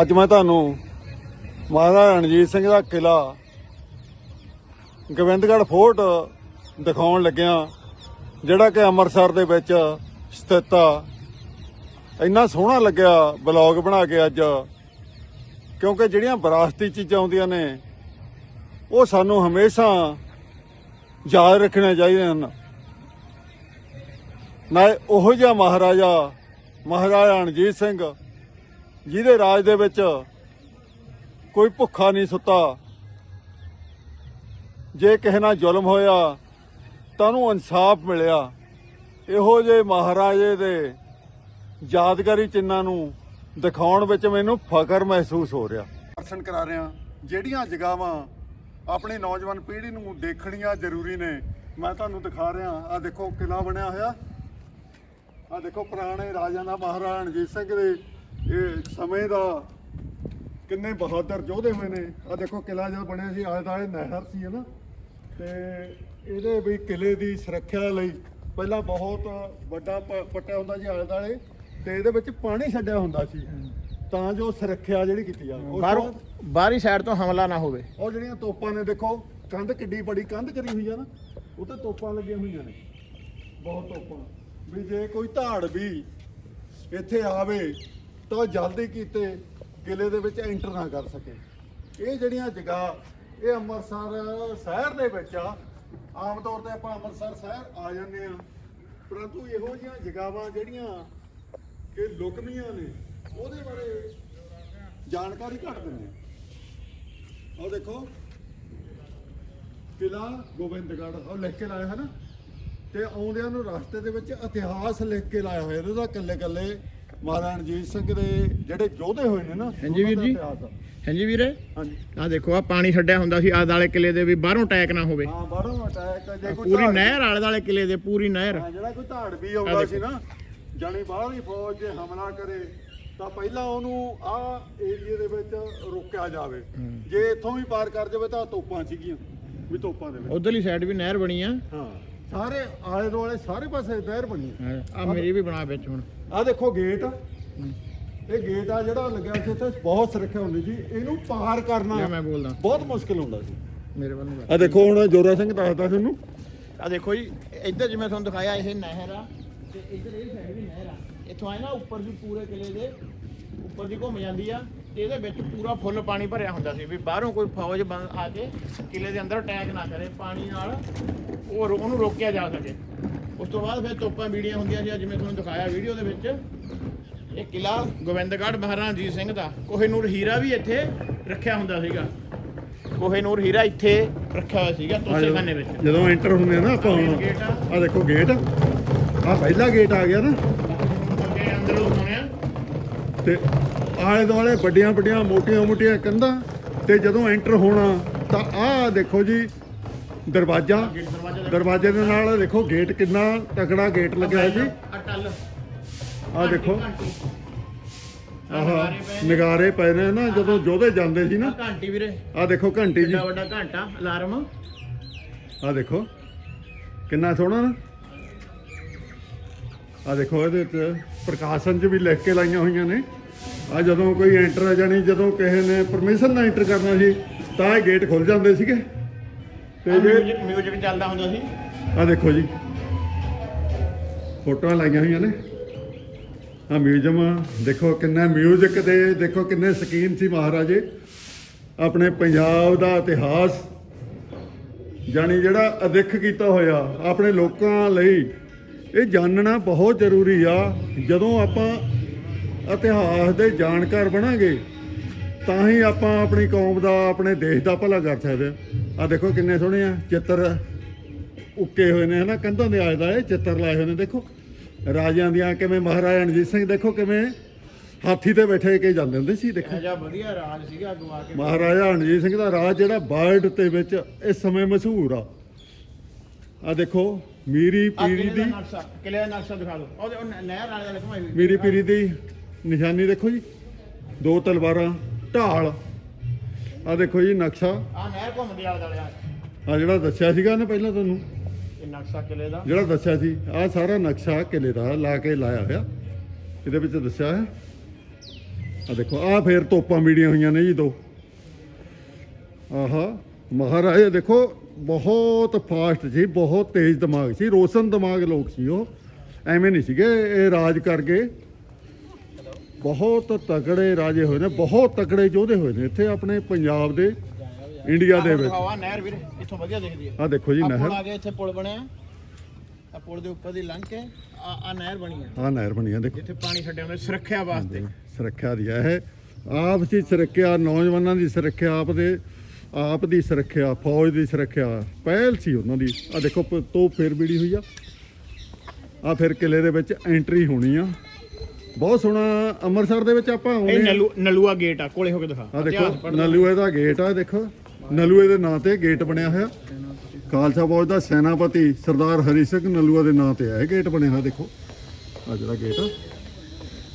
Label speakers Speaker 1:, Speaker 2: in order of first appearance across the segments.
Speaker 1: ਅੱਜ ਮੈਂ ਤੁਹਾਨੂੰ ਮਹਾਰਾਜਾ ਰਣਜੀਤ ਸਿੰਘ ਦਾ ਕਿਲਾ ਗੋਬਿੰਦਗੜ੍ਹ ਫੋਰਟ ਦਿਖਾਉਣ ਲੱਗਿਆ, ਜਿਹੜਾ ਕਿ ਅੰਮ੍ਰਿਤਸਰ ਦੇ ਵਿੱਚ ਸਥਿਤ ਆ। ਇੰਨਾ ਸੋਹਣਾ ਲੱਗਿਆ ਬਲੌਗ ਬਣਾ ਕੇ ਅੱਜ, ਕਿਉਂਕਿ ਜਿਹੜੀਆਂ ਵਿਰਾਸਤੀ ਚੀਜ਼ਾਂ ਆਉਂਦੀਆਂ ਨੇ, ਉਹ ਸਾਨੂੰ ਹਮੇਸ਼ਾ ਯਾਦ ਰੱਖਣੀਆਂ ਚਾਹੀਦੀਆਂ ਹਨ। ਨਾ ਉਹੋ ਜਿਹਾ ਮਹਾਰਾਜਾ ਮਹਾਰਾਜਾ ਰਣਜੀਤ ਸਿੰਘ ਜਿਹਦੇ ਰਾਜ ਦੇ ਵਿੱਚ ਕੋਈ ਭੁੱਖਾ ਨਹੀਂ ਸੁੱਤਾ, ਜੇ ਕਿਸੇ ਨਾਲ ਜ਼ੁਲਮ ਹੋਇਆ ਤਾਂ ਉਹਨੂੰ ਇਨਸਾਫ ਮਿਲਿਆ। ਇਹੋ ਜਿਹੇ ਮਹਾਰਾਜੇ ਦੇ ਯਾਦਗਾਰੀ ਚਿੰਨਾਂ ਨੂੰ ਦਿਖਾਉਣ ਵਿੱਚ ਮੈਨੂੰ ਫਖਰ ਮਹਿਸੂਸ ਹੋ ਰਿਹਾ। ਦਰਸ਼ਨ ਕਰਾ ਰਿਹਾ ਜਿਹੜੀਆਂ ਜਗਾਵਾਂ ਆਪਣੀ ਨੌਜਵਾਨ ਪੀੜ੍ਹੀ ਨੂੰ ਦੇਖਣੀਆਂ ਜ਼ਰੂਰੀ ਨੇ, ਮੈਂ ਤੁਹਾਨੂੰ ਦਿਖਾ ਰਿਹਾ। ਆ ਦੇਖੋ ਕਿਲਾ ਬਣਿਆ ਹੋਇਆ। ਆ ਦੇਖੋ ਪੁਰਾਣੇ ਰਾਜਿਆਂ ਦਾ ਮਹਾਰਾਜਾ ਰਣਜੀਤ ਸਿੰਘ ਦੇ ਇਹ ਸਮੇਂ ਦਾ ਕਿੰਨੇ ਬਹਾਦਰ ਯੋਧੇ ਹੋਏ ਨੇ। ਆ ਦੇਖੋ ਕਿਲਾ ਜਦ ਬਣਿਆ ਸੀ ਆਲੇ ਦੁਆਲੇ ਨਹਿਰ ਸੀ ਹਨਾ ਤੇ ਇਹਦੇ ਵੀ ਕਿਲੇ ਦੀ ਸੁਰੱਖਿਆ ਲਈ ਪਹਿਲਾਂ ਬਹੁਤ ਵੱਡਾ ਪ- ਪੱਟਿਆ ਹੁੰਦਾ ਸੀ ਆਲੇ ਦੁਆਲੇ ਤੇ ਇਹਦੇ ਵਿੱਚ ਪਾਣੀ ਛੱਡਿਆ ਹੁੰਦਾ ਸੀ। ਤਾਂ ਜੋ ਸੁਰੱਖਿਆ ਜਿਹੜੀ ਕੀਤੀ ਜਾਵੇ।
Speaker 2: ਬਾਹਰੋਂ ਬਾਹਰੀ ਸਾਈਡ ਤੋਂ ਹਮਲਾ ਨਾ ਹੋਵੇ।
Speaker 1: ਉਹ ਜਿਹੜੀਆਂ ਤੋਪਾਂ ਨੇ ਦੇਖੋ ਕੰਧ ਕਿੱਡੀ ਬੜੀ ਕੰਧ ਕਰੀ ਹੋਈ ਆ ਨਾ ਉਹ ਤੇ ਤੋਪਾਂ ਲੱਗੀਆਂ ਹੋਈਆਂ ਨੇ। ਬਹੁਤ ਤੋਪਾਂ। ਵੀ ਜੇ ਕੋਈ ਧਾੜ ਵੀ ਇੱਥੇ ਆਵੇ ਤਾਂ ਉਹ ਜਲਦੀ ਕੀਤੇ ਕਿਲੇ ਦੇ ਵਿੱਚ ਐਂਟਰ ਨਾ ਕਰ ਸਕੇ। ਇਹ ਜਿਹੜੀਆਂ ਜਗ੍ਹਾ, ਇਹ ਅੰਮ੍ਰਿਤਸਰ ਸ਼ਹਿਰ ਦੇ ਵਿੱਚ ਆ। ਆਮ ਤੌਰ ਤੇ ਆਪਾਂ ਅੰਮ੍ਰਿਤਸਰ ਸ਼ਹਿਰ ਆ ਜਾਂਦੇ ਆ ਪਰੰਤੂ ਇਹੋ ਜਿਹੀਆਂ ਜਗ੍ਹਾਵਾਂ ਜਿਹੜੀਆਂ ਕਿ ਲੁਕਮੀਆਂ ਨੇ, ਉਹਦੇ ਬਾਰੇ ਜਾਣਕਾਰੀ ਘੱਟ ਦਿੰਦੇ ਆ ਉਹ ਦੇਖੋ ਕਿਲਾ ਗੋਬਿੰਦਗੜ੍ਹ ਉਹ ਲਿਖ ਕੇ ਲਾਇਆ ਹੈ ਨਾ? ਤੇ ਆਉਂਦਿਆਂ ਨੂੰ ਰਸਤੇ ਦੇ ਵਿੱਚ ਇਤਿਹਾਸ ਲਿਖ ਕੇ ਲਾਇਆ ਹੋਇਆ, ਇਹਦਾ ਕੱਲੇ ਕੱਲੇ ਮਹਾਰਾਜਾ ਰਣਜੀਤ ਸਿੰਘ ਦੇ ਜਿਹੜੇ ਯੋਧੇ ਹੋਏ ਨੇ ਨਾ
Speaker 2: ਹਾਂਜੀ ਵੀਰ
Speaker 1: ਉਹਨਾਂ ਦਾ
Speaker 2: ਜੀ।
Speaker 1: ਇਤਿਹਾਸ ਆ।
Speaker 2: ਹਾਂਜੀ ਵੀਰੇ।
Speaker 1: ਹਾਂਜੀ।
Speaker 2: ਆ ਦੇਖੋ ਆ ਪਾਣੀ ਛੱਡਿਆ ਹੁੰਦਾ ਸੀ ਆਲੇ ਵਾਲੇ ਕਿਲੇ ਦੇ ਵੀ ਬਾਹਰੋਂ ਅਟੈਕ ਨਾ ਹੋਵੇ।
Speaker 1: ਹਾਂ ਬਾਹਰੋਂ ਅਟੈਕ ਜੇ ਕੋਈ
Speaker 2: ਪੂਰੀ ਨਹਿਰ ਆਲੇ ਵਾਲੇ ਕਿਲੇ ਦੇ ਪੂਰੀ ਨਹਿਰ।
Speaker 1: ਹਾਂ, ਜਿਹੜਾ ਕੋਈ ਧਾੜ ਵੀ
Speaker 2: ਆਹ
Speaker 1: ਆਉਂਦਾ। ਸੀ ਨਾ ਜਾਣੀ ਬਾਹਰਲੀ ਫੌਜ ਜੇ ਹਮਲਾ ਕਰੇ ਤਾਂ ਪਹਿਲਾਂ ਉਹਨੂੰ ਆ ਏਰੀਏ ਦੇ ਵਿੱਚ ਰੋਕਿਆ ਜਾਵੇ। ਜੇ ਇੱਥੋਂ ਵੀ ਪਾਰ ਕਰ ਜਾਵੇ ਤਾਂ ਤੋਪਾਂ ਸੀਗੀਆਂ ਵੀ ਤੋਪਾਂ ਦੇ ਵਿੱਚ।
Speaker 2: ਉਧਰਲੀ ਸਾਈਡ ਵੀ ਨਹਿਰ ਬਣੀ ਆ।
Speaker 1: ਹਾਂ। ਸਾਰੇ ਆਲੇ ਦੁਆਲੇ ਸਾਰੇ ਪਾਸੇ ਨਹਿਰ ਬਣੀ
Speaker 2: ਆ। ਮੇਰੀ ਵੀ ਬਣਾ ਵਿੱਚ ਹੁਣ।
Speaker 1: ਆ ਦੇਖੋ ਗੇਟ। ਇਹ ਗੇਟ ਆ ਜਿਹੜਾ ਲੱਗਿਆ ਸੀ ਇੱਥੇ ਬਹੁਤ ਸੁਰੱਖਿਆ ਹੁੰਦੀ ਸੀ। ਇਹਨੂੰ ਪਾਰ ਕਰਨਾ
Speaker 2: ਮੈਂ ਬੋਲਦਾ।
Speaker 1: ਬਹੁਤ ਮੁਸ਼ਕਲ ਹੁੰਦਾ ਸੀ।
Speaker 2: ਮੇਰੇ ਵੱਲ ਨੂੰ
Speaker 1: ਆ ਦੇਖੋ ਹੁਣ ਜੋਰਾ ਸਿੰਘ ਦੱਸਦਾ ਤੁਹਾਨੂੰ।
Speaker 2: ਆ ਦੇਖੋ ਜੀ ਇੱਧਰ ਜਿਵੇਂ ਤੁਹਾਨੂੰ ਦਿਖਾਇਆ ਇਹ ਨਹਿਰ ਆ। ਤੇ ਇੱਧਰ ਇਹ ਸਾਈਡ ਵੀ ਨਹਿਰ ਆ। ਇੱਥੋਂ ਆਏ ਨਾ ਉੱਪਰ ਦੀ ਪੂਰੇ ਕਿਲੇ ਦੇ ਉੱਪਰ ਦੀ ਘੁੰਮ ਜਾਂਦੀ ਆ। ਤੇ ਇਹਦੇ ਵਿੱਚ ਪੂਰਾ ਫੁੱਲ ਪਾਣੀ ਭਰਿਆ ਹੁੰਦਾ ਸੀ ਵੀ ਬਾਹਰੋਂ ਕੋਈ ਫੌਜ ਬੰਦ ਆ ਕੇ ਕਿਲੇ ਦੇ ਅੰਦਰ ਅਟੈਕ ਨਾ ਕਰੇ ਪਾਣੀ ਨਾਲ ਉਹ ਉਹਨੂੰ ਰੋਕਿਆ ਜਾ ਸਕੇ। ਉਸ ਤੋਂ ਬਾਅਦ ਫਿਰ ਤੋਪਾਂ ਬੀੜੀਆਂ ਹੁੰਦੀਆਂ ਸੀ ਜਿਵੇਂ ਤੁਹਾਨੂੰ ਦਿਖਾਇਆ ਵੀਡੀਓ ਦੇ ਵਿੱਚ। ਇਹ ਕਿਲਾ ਗੋਬਿੰਦਗੜ੍ਹ ਮਹਾਰਾਜਾ ਰਣਜੀਤ ਸਿੰਘ ਦਾ। ਕੋਹੇਨੂਰ ਹੀਰਾ ਵੀ ਇੱਥੇ ਰੱਖਿਆ ਹੁੰਦਾ ਸੀਗਾ। ਕੋਹੇਨੂਰ ਹੀਰਾ ਇੱਥੇ ਰੱਖਿਆ ਹੋਇਆ ਸੀਗਾ ਤੋਸੇਖਾਨੇ ਵਿੱਚ।
Speaker 1: ਜਦੋਂ ਐਂਟਰ ਹੁੰਦੇ ਆ ਨਾ ਆਪਾਂ
Speaker 2: ਆ।
Speaker 1: ਦੇਖੋ ਗੇਟ। ਆ ਪਹਿਲਾ ਗੇਟ ਆ ਗਿਆ ਨਾ।
Speaker 2: ਅੱਗੇ ਅੰਦਰ ਆ।
Speaker 1: ਤੇ ਆਲੇ ਦੁਆਲੇ ਵੱਡੀਆਂ ਵੱਡੀਆਂ ਮੋਟੀਆਂ ਮੋਟੀਆਂ ਕੰਧਾਂ। ਤੇ ਜਦੋਂ ਐਂਟਰ ਹੋਣਾ ਤਾਂ ਆਹ ਦੇਖੋ ਜੀ ਦਰਵਾਜ਼ਾ
Speaker 2: ਦਰਵਾਜ਼ਾ ਦਾ
Speaker 1: ਨਾਲ ਦੇਖੋ ਗੇਟ ਕਿੰਨਾ ਤਕੜਾ ਗੇਟ ਲੱਗਿਆ ਹੋਇਆ ਸੀ
Speaker 2: ਆ ਟੱਲ
Speaker 1: ਆ ਦੇਖੋ।
Speaker 2: ਆਹ।
Speaker 1: ਨਗਾਰੇ ਪਏ ਨੇ ਨਾ ਜਦੋਂ ਯੋਧੇ ਜਾਂਦੇ ਸੀ ਨਾ।
Speaker 2: ਘੰਟੀ ਵੀਰੇ।
Speaker 1: ਆ ਦੇਖੋ ਘੰਟੀ ਜੀ।
Speaker 2: ਕਿੰਨਾ ਵੱਡਾ ਘੰਟਾ ਅਲਾਰਮ।
Speaker 1: ਆ ਦੇਖੋ। ਕਿੰਨਾ ਸੋਹਣਾ ਨਾ। ਆ ਦੇਖੋ ਇਹਦੇ ਤੇ ਪ੍ਰਕਾਸ਼ਨ 'ਚ ਵੀ ਲਿਖ ਕੇ ਲਾਈਆਂ ਹੋਈਆਂ ਨੇ। ਆ ਜਦੋਂ ਕੋਈ ਐਂਟਰ ਜਾਣੀ ਜਦੋਂ ਕਿਸੇ ਨੇ ਪਰਮਿਸ਼ਨ ਨਾਲ ਐਂਟਰ ਕਰਨਾ ਸੀ ਤਾਂ ਇਹ ਗੇਟ ਖੁੱਲ ਜਾਂਦੇ ਸੀਗੇ। ਤੇ ਜੇ
Speaker 2: ਮਿਊਜ਼ਿਕ ਚੱਲਦਾ ਹੁੰਦਾ ਸੀ।
Speaker 1: ਆ ਦੇਖੋ ਜੀ। ਫੋਟੋਆਂ ਲਾਈਆਂ ਹੋਈਆਂ ਨੇ। ਆ ਮਿਊਜ਼ੀਅਮ ਦੇਖੋ ਕਿੰਨਾ ਮਿਊਜ਼ਿਕ ਦੇ ਦੇਖੋ ਕਿੰਨੇ ਸਕੀਨ ਸੀ ਮਹਾਰਾਜੇ। ਆਪਣੇ ਪੰਜਾਬ ਦਾ ਇਤਿਹਾਸ ਜਾਣੀ ਜਿਹੜਾ ਅਦਿੱਖ ਕੀਤਾ ਹੋਇਆ ਆਪਣੇ ਲੋਕਾਂ ਲਈ ਇਹ ਜਾਣਨਾ ਬਹੁਤ ਜ਼ਰੂਰੀ ਆ। ਜਦੋਂ ਆਪਾਂ ਇਤਿਹਾਸ ਦੇ ਜਾਣਕਾਰ ਬਣਾਂਗੇ ਤਾਂ ਹੀ ਆਪਾਂ ਆਪਣੀ ਕੌਮ ਦਾ ਆਪਣੇ ਦੇਸ਼ ਦਾ ਭਲਾ ਕਰ ਸਕਦੇ ਆ ਦੇਖੋ ਕਿੰਨੇ ਸੋਹਣੇ ਆ ਚਿੱਤਰ ਉੱਕੇ ਹੋਏ ਨੇ ਹਨਾ? ਕੰਧਾਂ ਦੇ ਆਲੇ ਦੁਆਲੇ ਚਿੱਤਰ ਲਾਏ ਹੋਏ ਨੇ ਦੇਖੋ। ਰਾਜਿਆਂ ਦੀਆਂ ਕਿਵੇਂ ਮਹਾਰਾਜਾ ਰਣਜੀਤ ਸਿੰਘ ਦੇਖੋ ਕਿਵੇਂ ਹਾਥੀ ਤੇ ਬੈਠੇ ਕੇ ਜਾਂਦੇ ਹੁੰਦੇ ਸੀ ਦੇਖੋ।
Speaker 2: ਇਹ ਜਿਹਾ ਵਧੀਆ ਰਾਜ ਸੀਗਾ ਅਗਵਾ ਕੇ।
Speaker 1: ਮਹਾਰਾਜਾ ਰਣਜੀਤ ਸਿੰਘ ਦਾ ਰਾਜ ਜਿਹੜਾ ਵਰਲਡ ਤੇ ਵਿੱਚ ਇਸ ਸਮੇਂ ਮਸ਼ਹੂਰ ਆ। ਆ ਦੇਖੋ ਮੀਰੀ ਪੀਰੀ
Speaker 2: ਦਾ
Speaker 1: ਦੀ
Speaker 2: ਕਿਲੇ ਦਾ ਨਕਸ਼ਾ ਦਿਖਾ ਦਿਓ। ਉਹ ਨਹਿਰ ਵਾਲੇ ਘੁਮਾਈ ਹੋਈ।
Speaker 1: ਮੀਰੀ ਪੀਰੀ ਦੀ ਨਿਸ਼ਾਨੀ ਦੇਖੋ ਜੀ। ਦੋ ਤਲਵਾਰਾਂ ਢਾਲ। ਆ ਦੇਖੋ ਜੀ ਨਕਸ਼ਾ।
Speaker 2: ਆਹ ਨਹਿਰ ਘੁੰਮਦੀ ਆਲੇ ਦੁਆਲੇ ਆ
Speaker 1: ਆ ਜਿਹੜਾ ਦੱਸਿਆ ਸੀਗਾ ਨਾ ਪਹਿਲਾਂ ਤੁਹਾਨੂੰ?
Speaker 2: ਇਹ ਨਕਸ਼ਾ ਕਿਲੇ ਦਾ।
Speaker 1: ਜਿਹੜਾ ਦੱਸਿਆ ਸੀ ਆ ਸਾਰਾ ਨਕਸ਼ਾ ਕਿਲੇ ਦਾ ਲਾ ਕੇ ਲਾਇਆ ਹੋਇਆ। ਇਹਦੇ ਵਿੱਚ ਦੱਸਿਆ ਹੈ। ਆ ਦੇਖੋ ਆ ਫੇਰ ਤੋਪਾਂ ਮੀੜੀਆਂ ਹੋਈਆਂ ਨੇ ਜੀ ਦੋ। ਆਹਾ ਮਹਾਰਾਜਾ ਦੇਖੋ ਬਹੁਤ ਫਾਸਟ ਸੀ ਬਹੁਤ ਤੇਜ਼ ਦਿਮਾਗ ਸੀ ਰੋਸ਼ਨ ਦਿਮਾਗ ਲੋਕ ਸੀ ਉਹ। ਐਵੇਂ ਨਹੀਂ ਸੀਗੇ ਇਹ ਰਾਜ ਕਰ ਗਏ। ਬਹੁਤ ਤਕੜੇ ਰਾਜੇ ਹੋਏ ਨੇ ਬਹੁਤ ਤਕੜੇ ਯੋਧੇ ਹੋਏ ਨੇ। ਇੱਥੇ ਆਪਣੇ ਪੰਜਾਬ ਦੇ ਇੰਡੀਆ ਦੇ ਵਿੱਚ।
Speaker 2: ਹਵਾ ਨਹਿਰ ਵੀਰ ਇੱਥੋਂ ਵਧੀਆ ਦਿਖਦੀ ਹੈ।
Speaker 1: ਆ ਦੇਖੋ ਜੀ ਨਹਿਰ।
Speaker 2: ਆ ਗਿਆ ਇੱਥੇ ਪੁਲ ਬਣਿਆ। ਆ ਪੁਲ ਦੇ ਉੱਪਰ ਦੀ ਲੰਘ ਕੇ ਆ ਆ ਨਹਿਰ ਬਣੀ ਹੈ।
Speaker 1: ਆ ਨਹਿਰ ਬਣੀ ਆ ਦੇਖੋ।
Speaker 2: ਜਿੱਥੇ ਪਾਣੀ ਛੱਡਿਆ ਹੁੰਦਾ ਸੁਰੱਖਿਆ ਵਾਸਤੇ।
Speaker 1: ਸੁਰੱਖਿਆ ਦੀ ਹੈ। ਆਪ ਦੀ ਸੁਰੱਖਿਆ ਨੌਜਵਾਨਾਂ ਦੀ ਸੁਰੱਖਿਆ ਆਪ ਦੇ ਆਪ ਦੀ ਸੁਰੱਖਿਆ ਫੌਜ ਦੀ ਸੁਰੱਖਿਆ। ਪਹਿਲ ਸੀ ਉਹਨਾਂ ਦੀ। ਆ ਦੇਖੋ ਤੋਪ ਫੇਰ ਬੀੜੀ ਹੋਈ ਆ। ਆ ਫਿਰ ਕਿਲੇ ਦੇ ਵਿੱਚ ਐਂਟਰੀ ਹੋਣੀ ਆ। ਬਹੁਤ ਸੋਹਣਾ ਅੰਮ੍ਰਿਤਸਰ ਦੇ ਵਿੱਚ ਆਪਾਂ
Speaker 2: ਇਹ
Speaker 1: ਆਉਂਦੇ
Speaker 2: ਨਲੂ ਨਲੂਆ ਗੇਟ ਆ ਕੋਲੇ ਹੋ ਕੇ ਦਿਖਾ।
Speaker 1: ਆ
Speaker 2: ਇਤਿਹਾਸ
Speaker 1: ਦੇਖੋ
Speaker 2: ਪੜ੍ਹ।
Speaker 1: ਨਲੂਏ ਦਾ ਗੇਟ ਆ ਦੇਖੋ। ਨਲੂਏ ਦੇ ਨਾਂ ਤੇ ਗੇਟ ਬਣਿਆ ਹੋਇਆ। ਖਾਲਸਾ ਫੌਜ ਦਾ ਸੈਨਾਪਤੀ ਸਰਦਾਰ ਹਰੀ ਸਿੰਘ ਨਲੂਆ ਦੇ ਨਾਂ ਤੇ ਆ ਇਹ ਗੇਟ ਬਣਿਆ ਹੋਇਆ ਦੇਖੋ। ਆ ਜਿਹੜਾ ਗੇਟ ਆ।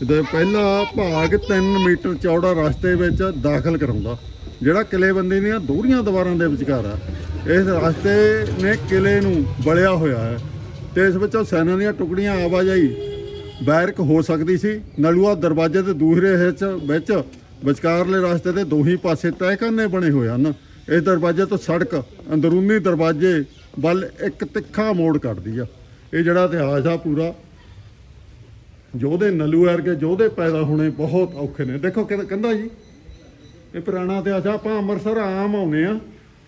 Speaker 1: ਇਹਦਾ ਪਹਿਲਾ ਭਾਗ 3 ਮੀਟਰ ਚੌੜਾ ਰਸਤੇ ਵਿੱਚ ਦਾਖਲ ਕਰਾਉਂਦਾ। ਜਿਹੜਾ ਕਿਲੇਬੰਦੀ ਦੀਆਂ ਦੋਹਰੀਆਂ ਦੀਵਾਰਾਂ ਦੇ ਵਿਚਕਾਰ ਆ। ਇਸ ਰਸਤੇ ਨੇ ਕਿਲੇ ਨੂੰ ਬਲਿਆ ਹੋਇਆ ਹੈ। ਤੇ ਇਸ ਵਿੱਚੋਂ ਸੈਨਾ ਦੀਆਂ ਟੁਕੜੀਆਂ ਆਵਾਜਾਈ ਬੈਰਕ ਹੋ ਸਕਦੀ ਸੀ। ਨਲੂਆ ਦਰਵਾਜ਼ੇ ਦੇ ਦੂਸਰੇ ਹਿੱਸੇ ਵਿੱਚ ਵਿਚਕਾਰਲੇ ਰਸਤੇ ਦੇ ਦੋਹੀ ਪਾਸੇ ਤਹਿਖਾਨੇ ਬਣੇ ਹੋਏ ਹਨ। ਇਸ ਦਰਵਾਜ਼ੇ ਤੋਂ ਸੜਕ ਅੰਦਰੂਨੀ ਦਰਵਾਜ਼ੇ ਵੱਲ ਇੱਕ ਤਿੱਖਾ ਮੋੜ ਕੱਢਦੀ ਆ। ਇਹ ਜਿਹੜਾ ਇਤਿਹਾਸ ਆ ਪੂਰਾ ਯੋਧੇ ਨਲੂ ਵਰਗੇ ਯੋਧੇ ਪੈਦਾ ਹੋਣੇ ਬਹੁਤ ਔਖੇ ਨੇ। ਦੇਖੋ ਕਿ ਕਹਿੰਦਾ ਜੀ। ਇਹ ਪੁਰਾਣਾ ਇਤਿਹਾਸ ਆ, ਆਪਾਂ ਅੰਮ੍ਰਿਤਸਰ ਆਮ ਆਉਨੇ ਆ।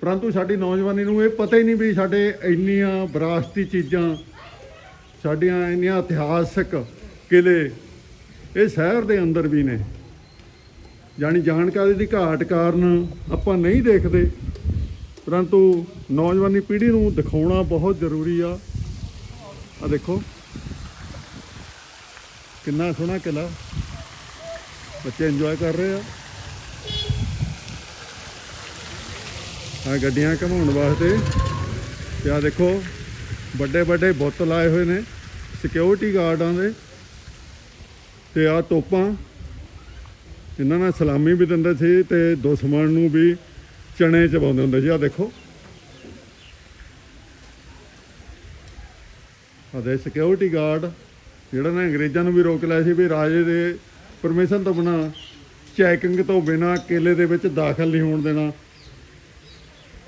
Speaker 1: ਪਰੰਤੂ ਸਾਡੀ ਨੌਜਵਾਨੀ ਨੂੰ ਇਹ ਪਤਾ ਹੀ ਨਹੀਂ ਵੀ ਸਾਡੇ ਇੰਨੀਆਂ ਵਿਰਾਸਤੀ ਚੀਜ਼ਾਂ, ਸਾਡੀਆਂ ਇੰਨੀਆਂ ਇਤਿਹਾਸਕ ਕਿਲੇ। ਇਹ ਸ਼ਹਿਰ ਦੇ ਅੰਦਰ ਵੀ ਨੇ। ਜਾਣੀ ਜਾਣਕਾਰੀ ਦੀ ਘਾਟ ਕਾਰਨ ਆਪਾਂ ਨਹੀਂ ਦੇਖਦੇ। ਪਰੰਤੂ ਨੌਜਵਾਨੀ ਪੀੜ੍ਹੀ ਨੂੰ ਦਿਖਾਉਣਾ ਬਹੁਤ ਜ਼ਰੂਰੀ ਆ। ਆ ਦੇਖੋ। ਕਿੰਨਾ ਸੋਹਣਾ ਕਿਲਾ ਬੱਚੇ ਇੰਜੋਏ ਕਰ ਰਹੇ ਆ। ਆ ਗੱਡੀਆਂ ਘਮਾਉਣ ਵਾਸਤੇ। ਤੇ ਆ ਦੇਖੋ ਵੱਡੇ ਵੱਡੇ ਬੁੱਤ ਲਾਏ ਹੋਏ ਨੇ। ਸਿਕਿਉਰਿਟੀ ਗਾਰਡਾਂ ਦੇ ਤੇ ਆ ਤੋਪਾਂ, ਇਹਨਾਂ ਨਾਲ ਸਲਾਮੀ ਵੀ ਦਿੰਦੇ ਸੀ ਤੇ ਦੁਸ਼ਮਣ ਨੂੰ ਵੀ ਚਣੇ ਚਬਾਉਂਦੇ ਹੁੰਦੇ ਸੀ। ਆ ਦੇਖੋ। ਆ ਦੇ ਸਿਕਿਉਰਿਟੀ ਗਾਰਡ ਜਿਹੜਾ ਨੇ ਅੰਗਰੇਜ਼ਾਂ ਨੂੰ ਵੀ ਰੋਕ ਲਿਆ ਸੀ ਵੀ ਰਾਜੇ ਦੇ ਪਰਮਿਸ਼ਨ ਤੋਂ ਬਿਨਾ ਚੈਕਿੰਗ ਤੋਂ ਬਿਨਾ ਕਿਲੇ ਦੇ ਵਿੱਚ ਦਾਖਲ ਨਹੀਂ ਹੋਣ ਦੇਣਾ।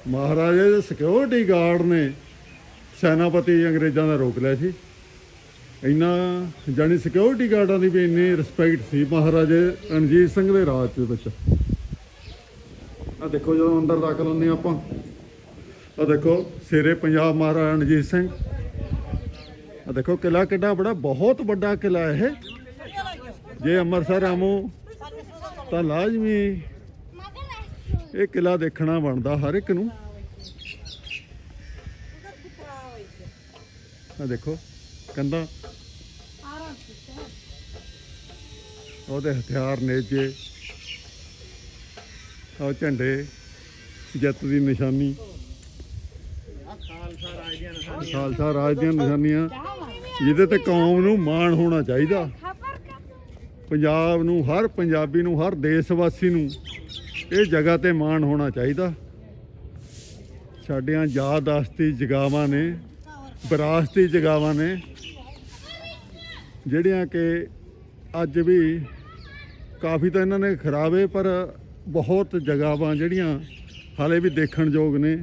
Speaker 1: ਮਹਾਰਾਜੇ ਦੇ ਸਿਕਿਉਰਿਟੀ ਗਾਰਡ ਨੇ ਸੈਨਾਪਤੀ ਅੰਗਰੇਜ਼ਾਂ ਦਾ ਰੋਕ ਲਿਆ ਸੀ। ਇੰਨਾ ਜਾਨੀ ਸਿਕਿਉਰਿਟੀ ਗਾਰਡਾਂ ਦੀ ਵੀ ਇੰਨੀ ਰਿਸਪੈਕਟ ਸੀ ਮਹਾਰਾਜੇ ਰਣਜੀਤ ਸਿੰਘ ਦੇ ਰਾਜ ਦੇ ਵਿੱਚ। ਆ ਦੇਖੋ ਜਦੋਂ ਅੰਦਰ ਦਾਖਲ ਹੁੰਦੇ ਆਪਾਂ। ਆ ਦੇਖੋ ਸਿਰੇ ਪੰਜਾਬ ਮਹਾਰਾਜਾ ਰਣਜੀਤ ਸਿੰਘ। ਆ ਦੇਖੋ ਕਿਲਾ ਕਿੱਡਾ ਬੜਾ ਬਹੁਤ ਵੱਡਾ ਕਿਲਾ ਇਹ। ਜੇ ਅੰਮ੍ਰਿਤਸਰ ਆਮੋ ਤਾਂ ਲਾਜ਼ਮੀ ਇਹ ਕਿਲਾ ਦੇਖਣਾ ਬਣਦਾ ਹਰ ਇੱਕ ਨੂੰ। ਆ ਦੇਖੋ। ਕੰਦਾ ਉਹਦੇ ਹਥਿਆਰ ਨੇਜੇ ਉਹ ਝੰਡੇ ਜਿੱਤ ਦੀ ਨਿਸ਼ਾਨੀ।
Speaker 2: ਖਾਲਸਾ ਰਾਜ ਦੀਆਂ ਨਿਸ਼ਾਨੀਆਂ।
Speaker 1: ਜਿਹਦੇ ਤੇ ਕੌਮ ਨੂੰ ਮਾਣ ਹੋਣਾ ਚਾਹੀਦਾ। ਪੰਜਾਬ ਨੂੰ, ਹਰ ਪੰਜਾਬੀ ਨੂੰ, ਹਰ ਦੇਸ਼ ਵਾਸੀ ਨੂੰ ਇਹ ਜਗ੍ਹਾ ਤੇ ਮਾਣ ਹੋਣਾ ਚਾਹੀਦਾ। ਸਾਡੀਆਂ ਯਾਦਾਸ਼ਤੀ ਜਗਾਵਾਂ ਨੇ, ਵਿਰਾਸਤੀ ਜਗਾਵਾਂ ਨੇ ਜਿਹੜੀਆਂ ਕਿ ਅੱਜ ਵੀ ਕਾਫੀ ਤਾਂ ਇਹਨਾਂ ਨੇ ਖਰਾਬੇ, ਪਰ ਬਹੁਤ ਜਗਾਵਾਂ ਜਿਹੜੀਆਂ ਹਾਲੇ ਵੀ ਦੇਖਣ ਯੋਗ ਨੇ।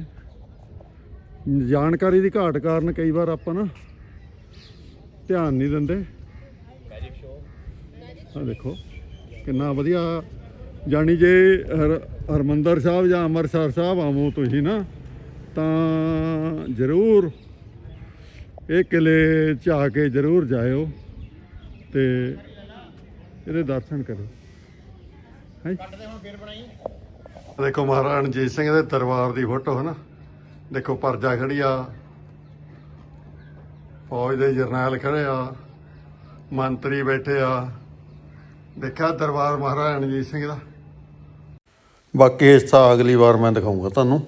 Speaker 1: ਜਾਣਕਾਰੀ ਦੀ ਘਾਟ ਕਾਰਨ ਕਈ ਵਾਰ ਆਪਾਂ ਨਾ ਧਿਆਨ ਨਹੀਂ ਦਿੰਦੇ। ਆ ਦੇਖੋ, ਕਿੰਨਾ ਵਧੀਆ। ਜਾਣੀ ਜੇ ਹਰ, ਹਰਮੰਦਰ ਸਾਹਿਬ ਜਾਂ ਅੰਮ੍ਰਿਤਸਰ ਸਾਹਿਬ ਆਵੋ ਤੁਸੀਂ ਨਾ, ਤਾਂ ਜ਼ਰੂਰ ਇਹ ਕਿਲੇ ਚ ਆ ਕੇ ਜ਼ਰੂਰ ਜਾਇਓ। ਤੇ ਇਹਦੇ ਦਰਸ਼ਨ ਕਰੋ। ਹੈ?
Speaker 2: ਕੱਟਦੇ ਹੁਣ ਫੇਰ ਬਣਾਈ
Speaker 1: ਦੇਖੋ ਮਹਾਰਾਜਾ, ਰਣਜੀਤ ਸਿੰਘ ਦੇ ਦਰਬਾਰ ਦੀ ਫੋਟੋ ਹੈ ਨਾ ਦੇਖੋ, ਪਰਜਾ ਖੜੀ ਆ। ਫੌਜ ਦੇ ਜਰਨੈਲ ਖੜੇ ਆ। ਮੰਤਰੀ ਬੈਠੇ ਆ। ਦੇਖਿਆ ਦਰਬਾਰ ਮਹਾਰਾਜਾ ਰਣਜੀਤ ਸਿੰਘ ਦਾ? ਬਾਕੀ ਇਸ ਹਿੱਸਾ ਅਗਲੀ ਵਾਰ ਮੈਂ ਦਿਖਾਉਂਗਾ ਤੁਹਾਨੂੰ।